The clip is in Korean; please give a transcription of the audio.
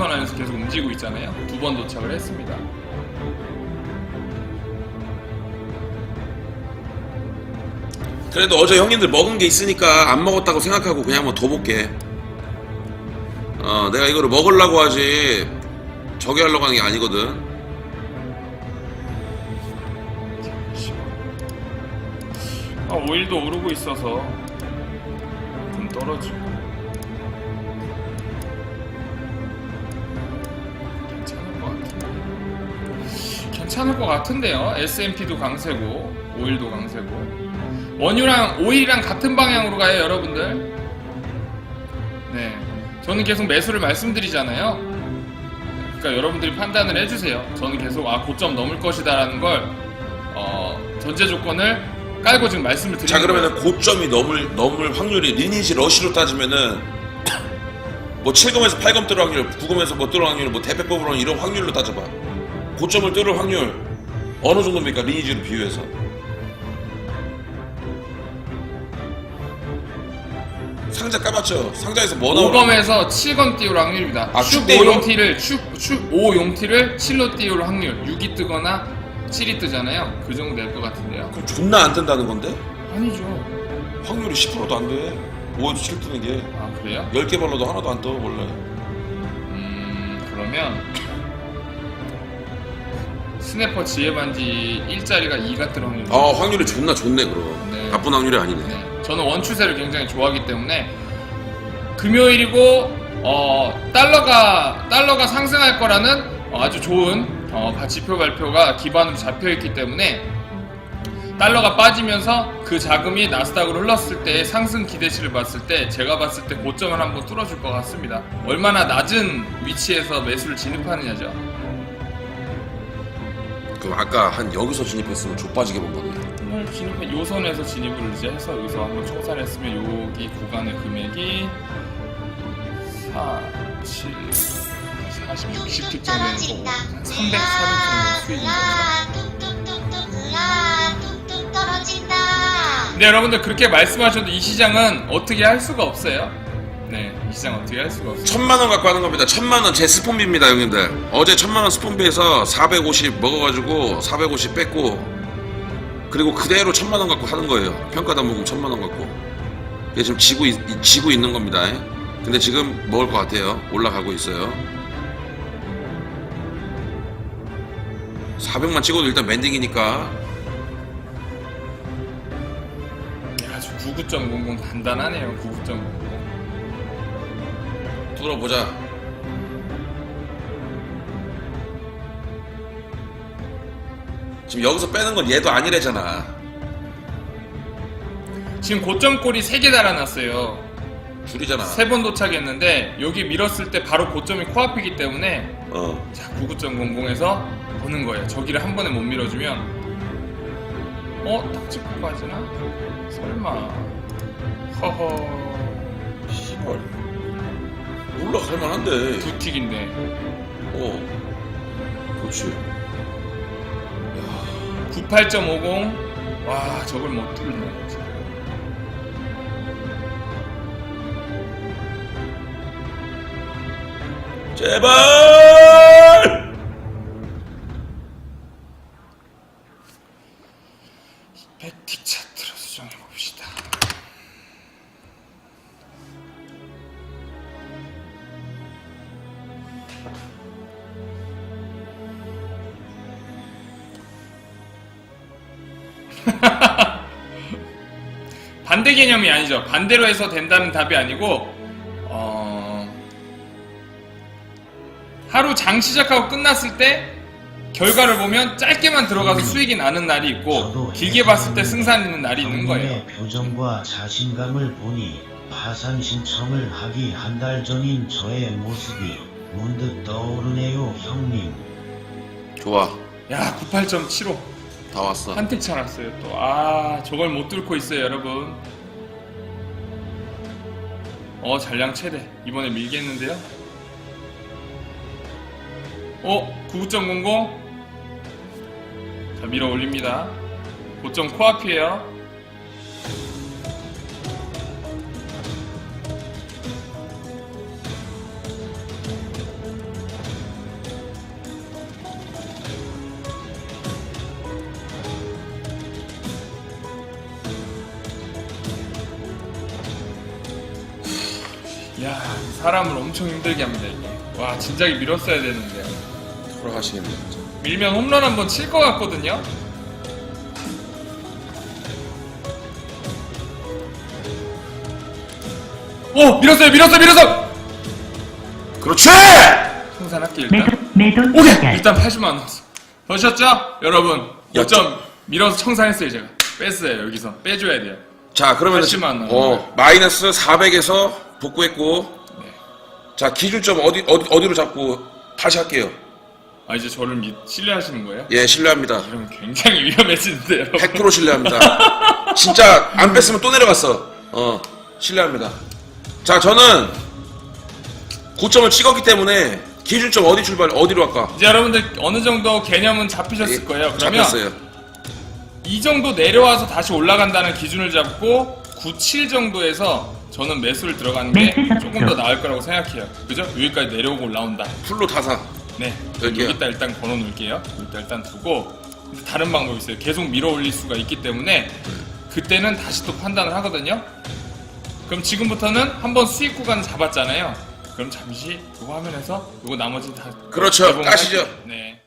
5턴 안에서 계속 움직이고 있잖아요. 두 번 도착을 했습니다. 그래도 어제 형님들 먹은 게 있으니까 안 먹었다고 생각하고 그냥 한번 더 볼게. 어, 내가 이거를 먹으려고 하지 저기 하려고 하는 게 아니거든. 아, 오일도 오르고 있어서 좀 떨어지고 괜찮을 것 같은데요. S&P도 강세고 오일도 강세고. 원유랑 오일이랑 같은 방향으로 가요 여러분들. 네. 저는 계속 매수를 말씀드리잖아요. 그러니까 여러분들이 판단을 해주세요. 저는 계속 아 고점 넘을 것이다 라는 걸 어, 전제 조건을 깔고 지금 말씀을 드리는 자 그러면은. 고점이 넘을 넘을 확률이 리니지 러시로 따지면은 뭐 7검에서 8검 뚫을 확률, 9검에서 뭐 뚫을 확률, 뭐 대패법으로 이런 확률로 따져봐. 고점을 뚫을 확률 어느 정도입니까 리니지로 비유해서? 상자 까봤죠? 상자에서 뭐 나오나? 5검에서 7검 띄울 확률입니다. 아, 축 축대요? 5용티를 축, 축 5용티를 7로 띄울 확률 6이 뜨거나 7이 뜨잖아요. 그 정도 될 것 같은데요. 그럼 존나 안 뜬다는 건데? 아니죠. 확률이 10%도 안 돼. 5에서 7 뜨는 게 아 그래요? 10개 발라도 하나도 안 떠 원래. 음 그러면 스냅퍼 지혜 반지 일자리가 2가 뜰 확률. 아 확률이 존나 좋네 그럼. 네. 나쁜 확률이 아니네. 네, 저는 원추세를 굉장히 좋아하기 때문에 금요일이고 어, 달러가 달러가 상승할 거라는 어, 아주 좋은 어, 가- 지표 발표가 기반으로 잡혀 있기 때문에 달러가 빠지면서 그 자금이 나스닥으로 흘렀을 때 상승 기대치를 봤을 때 제가 봤을 때 고점을 한번 뚫어줄 것 같습니다. 얼마나 낮은 위치에서 매수를 진입하느냐죠. 그럼 아까 한 여기서 진입했으면 좆빠지게 본 거네. 오늘 진입해 요선에서 진입을 이제 해서 여기서 한번 초살했으면 여기 구간의 금액이 4, 7, 40, 60틱 정도 되는 거고 한 300, 400 정도 수익인 겁니다. 근데 여러분들 그렇게 말씀하셔도 이 시장은 어떻게 할 수가 없어요. 네, 이 시장 어떻게 할 수가 없어요. 천만 원 갖고 하는 겁니다. 천만 원 제 스폰비입니다, 형님들. 어제 천만 원 스폰비에서 450 먹어가지고 450 뺐고 그리고 그대로 천만 원 갖고 하는 거예요. 평가단 모금 천만 원 갖고. 이게 지금 지고 있, 지고 있는 겁니다. 근데 지금 먹을 것 같아요. 올라가고 있어요. 400만 찍어도 일단 멘딩이니까 아주 99.00 단단하네요. 99.00. 뚫어보자. 지금 여기서 빼는 건 얘도 아니래잖아. 지금 고점골이 3개 달아놨어요. 줄이잖아. 세 번 도착했는데 여기 밀었을 때 바로 고점이 코앞이기 때문에 어. 자 99.00에서 보는 거예요. 저기를 한 번에 못 밀어주면 어? 딱 찍고 빠지나? 설마 허허 씨발. 올라갈 만한데. 두 틱인데 어. 그렇지. 98.50 와 저걸 못 뚫네 진짜. 제발! 반대 개념이 아니죠. 반대로 해서 된다는 답이 아니고 어... 하루 장 시작하고 끝났을 때 결과를 보면 짧게만 들어가서 수익이 나는 날이 있고 길게 봤을 때 승산 있는 날이 있는 거예요. 표정과 자신감을 보니 파산 신청을 하기 한 달 전인 저의 모습이 문득 떠오르네요, 형님. 좋아. 야, 98.75. 다 왔어. 한택 차놨어요, 또. 아, 저걸 못 뚫고 있어요, 여러분. 어, 잔량 최대. 이번에 밀겠는데요? 어, 99.00? 자, 밀어 올립니다. 고점 코앞이에요. 사람을 엄청 힘들게 합니다 이게. 와 진작에 밀었어야 되는데. 돌아가시겠네 진짜. 밀면 홈런 한번 칠 것 같거든요? 오 밀었어요 밀었어 밀었어 그렇지! 청산할게 일단. 매도, 매도 오케이. 일단 80만 원 넣었어. 보셨죠? 여러분 야, 5점 밀어서 청산했어요 제가. 뺐어요 여기서. 빼줘야 돼요. 자 그러면 80만 원. 어 마이너스 400에서 복구했고 네. 자 기준점 어디 어디 어디로 잡고 다시 할게요. 아 이제 저를 믿, 신뢰하시는 거예요? 예 신뢰합니다. 이러면 굉장히 위험해지는데 여러분 100% 신뢰합니다. 진짜 안 뺐으면 또 내려갔어. 어 신뢰합니다. 자 저는 9점을 찍었기 때문에 기준점 어디 출발 어디로 할까? 이제 여러분들 어느 정도 개념은 잡히셨을 예, 거예요 그러면 잡혔어요. 이 정도 내려와서 다시 올라간다는 기준을 잡고 9, 7 정도에서 저는 매수를 들어가는 게. 조금 더 나을 거라고 생각해요 그죠? 여기까지 내려오고 올라온다 풀로 다사. 네 여기요? 여기다 일단 걸어 놓을게요 여기다 일단 두고 근데 다른 방법이 있어요 계속 밀어 올릴 수가 있기 때문에 그때는 다시 또 판단을 하거든요 그럼 지금부터는 한번 수익 구간 잡았잖아요 그럼 잠시 이거 화면에서 이거 나머지 다 그렇죠. 개봉을 까시죠. 할게요. 네